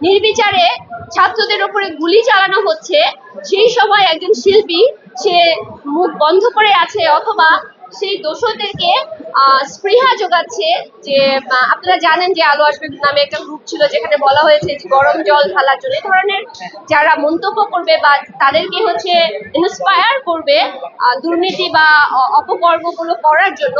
নির্বিচারে ছাত্রদের উপরে গুলি চালানো হচ্ছে। সেই সময় একজন শিল্পী, সে মুখ বন্ধ করে আছে অথবা সেই দোষদেরকে স্পৃহা যোগাচ্ছে যে আপনারা জানেন যে আলো আসবে নামে একটা গ্রুপ ছিল যেখানে বলা হয়েছে যে গরম জল ঢালার জন্য। ধরনের যারা মন্তব্য করবে বা তাদেরকে হচ্ছে ইন্সপায়ার করবে দুর্নীতি বা অপকর্মগুলো করার জন্য,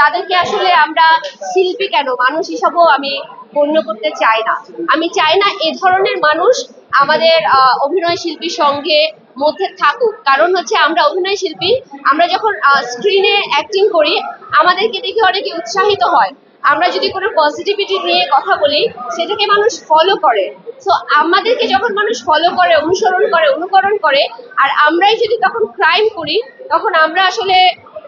তাদেরকে আসলে আমরা শিল্পী কেন, মানুষ হিসাবেও আমি গণ্য করতে চাই না। আমি চাই না এ ধরনের মানুষ আমাদের অভিনয় শিল্পীর সঙ্গে মধ্যে থাকুক। কারণ হচ্ছে আমরা অভিনয় শিল্পী, আমরা যখন স্ক্রিনে অ্যাক্টিং করি, আমাদেরকে দেখে অনেকে উৎসাহিত হয়। আমরা যদি কোনো পজিটিভিটি নিয়ে কথা বলি, সেটাকে মানুষ ফলো করে। তো আমাদেরকে যখন মানুষ ফলো করে, অনুসরণ করে, অনুকরণ করে, আর আমরাই যদি তখন ক্রাইম করি, তখন আমরা আসলে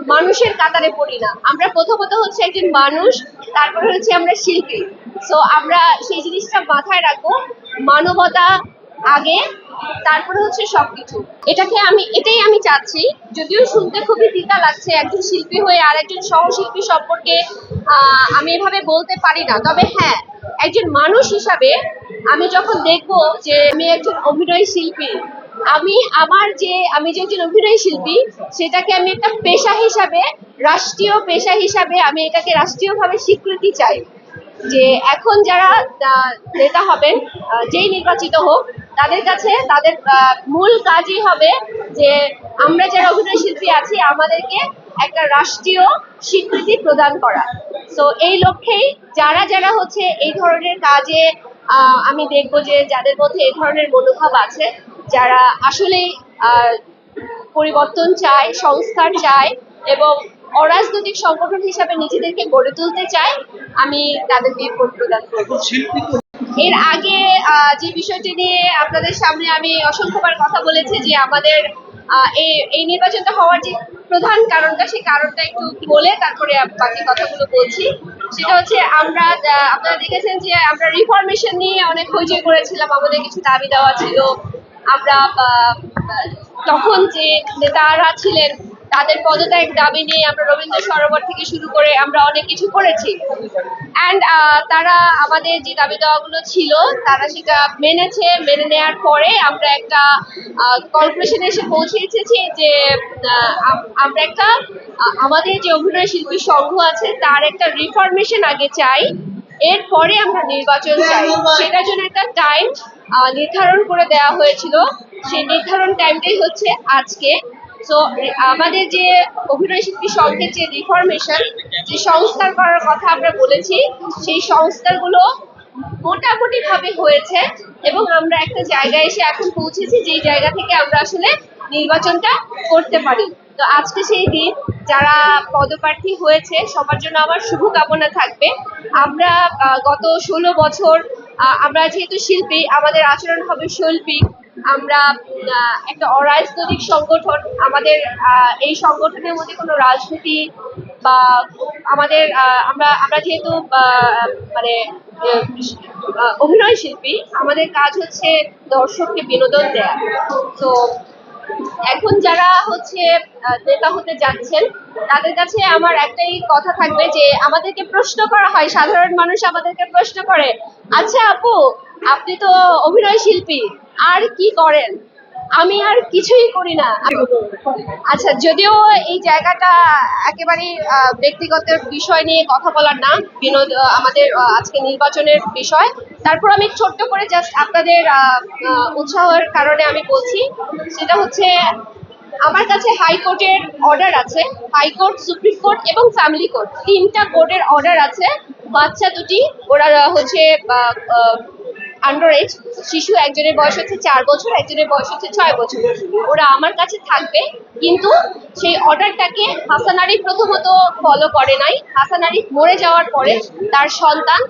মানুষের কাতারে পড়ি না। আমরা প্রথমত হচ্ছে একজন মানুষ, তারপরে হচ্ছে আমরা শিল্পী। সো আমরা সেই জিনিসটা মাথায় রাখব। মানবতা আগে, তারপরে হচ্ছে সবকিছু। এটাকে আমি, এটাই আমি চাচ্ছি। যদিও শুনতে খুবই তিতা লাগছে, একজন শিল্পী হয়ে আর একজন সহশিল্পী সম্পর্কে আমি এভাবে বলতে পারি না। তবে হ্যাঁ একজন মানুষ হিসাবে আমি যখন দেখব যে আমি একজন অভিনয় শিল্পী, আমি আমার যে, আমি যে একজন অভিনয় শিল্পী, সেটাকে আমি একটা পেশা হিসাবে, রাষ্ট্রীয় পেশা হিসাবে আমি এটাকে রাষ্ট্রীয়ভাবে স্বীকৃতি চাই। যে এখন যারা নেতা হবেন যেই নির্বাচিত হোক তাদের কাছে তাদের মূল কাজই হবে যে আমরা যারা অভিনয় শিল্পী আছি, আমাদেরকে একটা রাষ্ট্রীয় স্বীকৃতি প্রদান করা। তো এই লক্ষ্যেই যারা যারা হচ্ছে এই ধরনের কাজে আমি দেখব যে যাদের মধ্যে এই ধরনের মনোভাব আছে, যারা আসলেই পরিবর্তন চায়, সংস্কার চায় এবং অরাজনৈতিক সংগঠন হিসাবে নিজেদেরকে গড়ে তুলতে চায়, আমি তাদেরকে ভোট প্রদান করব। এর আগে যে বিষয়টি নিয়ে আপনাদের সামনে আমি অসংখ্যবার কথা বলেছি যে আমাদের এই নির্বাচনটা হওয়ার যে প্রধান কারণটা, সেই কারণটা একটু বলে তারপরে বাকি কথাগুলো বলছি। সেটা হচ্ছে আমরা আপনারা দেখেছেন যে আমরা রিফরমেশন নিয়ে অনেক হইচই করেছিলাম, আমাদের কিছু দাবি দেওয়া ছিল। আমরা তখন যে নেতারা ছিলেন তাদের পদত্যাগ দাবি নিয়ে আমরা রবীন্দ্র সরোবর থেকে শুরু করে আমরা অনেক কিছু করেছি। অ্যান্ড তারা আমাদের যে দাবি দেওয়াগুলো ছিল, তারা সেটা মেনেছে, মেনে নেওয়ার পরে আমরা একটা কর্পোরেশনে এসে পৌঁছেছি যে আমরা একটা আমাদের যে অভিনয় শিল্পী সংঘ আছে, তার একটা রিফরমেশন আগে চাই, এরপরে আমরা নির্বাচন চাই। সেটার জন্য একটা টাইম নির্ধারণ করে দেওয়া হয়েছিল। সেই নির্ধারণ টাইমটাই হচ্ছে আজকে। তো আমাদের যে অভিনয় শিল্পী সংঘের যে রিফরমেশন যে সংস্কার করার কথা আমরা বলেছি, সেই সংস্কারগুলো মোটামুটি ভাবে হয়েছে এবং আমরা একটা জায়গায় এসে এখন পৌঁছেছি, যেই জায়গা থেকে আমরা আসলে নির্বাচনটা করতে পারি। তো আজকে সেই দিন যারা পদপ্রার্থী হয়েছে, সবার জন্য আমার শুভকামনা থাকবে। আমরা গত ষোলো বছর আমরা যেহেতু শিল্পী, আমাদের আচরণ হবে শৈল্পিক আমরা একটা অরাজনৈতিক সংগঠন, আমাদের এই সংগঠনের মধ্যে কোনো রাজনীতি বা আমাদের আমরা আমরা যেহেতু মানে অভিনয় শিল্পী, আমাদের কাজ হচ্ছে দর্শককে বিনোদন দেয়া। তো এখন যারা হচ্ছে নেতা হতে যাচ্ছেন, তাদের কাছে আমার একটাই কথা থাকবে যে, আমাদেরকে প্রশ্ন করা হয়, সাধারণ মানুষ আমাদেরকে প্রশ্ন করে আচ্ছা আপু, আপনি তো অভিনয় শিল্পী আর কি করেন? আমি আর কিছুই করি না। আচ্ছা যদিও এই জায়গাটা একেবারে ব্যক্তিগত বিষয় নিয়ে কথা বলার না, বিনোদ আমাদের আজকে নির্বাচনের বিষয়। তারপর আমি ছোট্ট করে জাস্ট আপনাদের উৎসাহের কারণে আমি বলছি, সেটা হচ্ছে, আমার কাছে হাইকোর্টের অর্ডার আছে। হাইকোর্ট সুপ্রিম কোর্ট এবং ফ্যামিলি কোর্ট তিনটা কোর্টের অর্ডার আছে। বাচ্চা দুটি, ওরা হচ্ছে আন্ডার এজ শিশু একজনের বয়স হচ্ছে চার বছর, একজনের বয়স হচ্ছে ছয় বছর। ওরা আমার কাছে থাকবে, কিন্তু সেই অর্ডারটাকে হাসানারি প্রথমত ফলো করে নাই। হাসানারি মরে যাওয়ার পরে তার সন্তান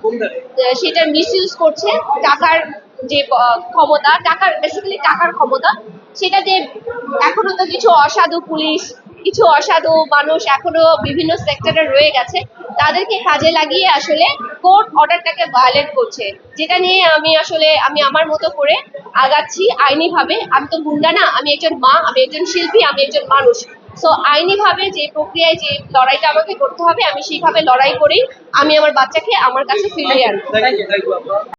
সেটার মিসইউজ করছে টাকার যে ক্ষমতা, টাকার বেসিক্যালি টাকার ক্ষমতা। সেটা যে এখনও তো কিছু অসাধু পুলিশ, কিছু অসাধু মানুষ এখনও বিভিন্ন সেক্টরে রয়ে গেছে। তাদেরকে কাজে লাগিয়ে আসলে কোর্ট অর্ডারটাকে ভায়োলেট করছে যেটা নিয়ে আমি আসলে আমি আমার মতো করে আগাচ্ছি আইনিভাবে আমি তো গুন্ডা না আমি একজন মা আমি একজন শিল্পী আমি একজন মানুষ সো আইনিভাবে যে প্রক্রিয়ায় যে লড়াইটা আমাকে করতে হবে আমি সেইভাবে লড়াই করেই আমি আমার বাচ্চাকে আমার কাছে ফিরিয়ে আনব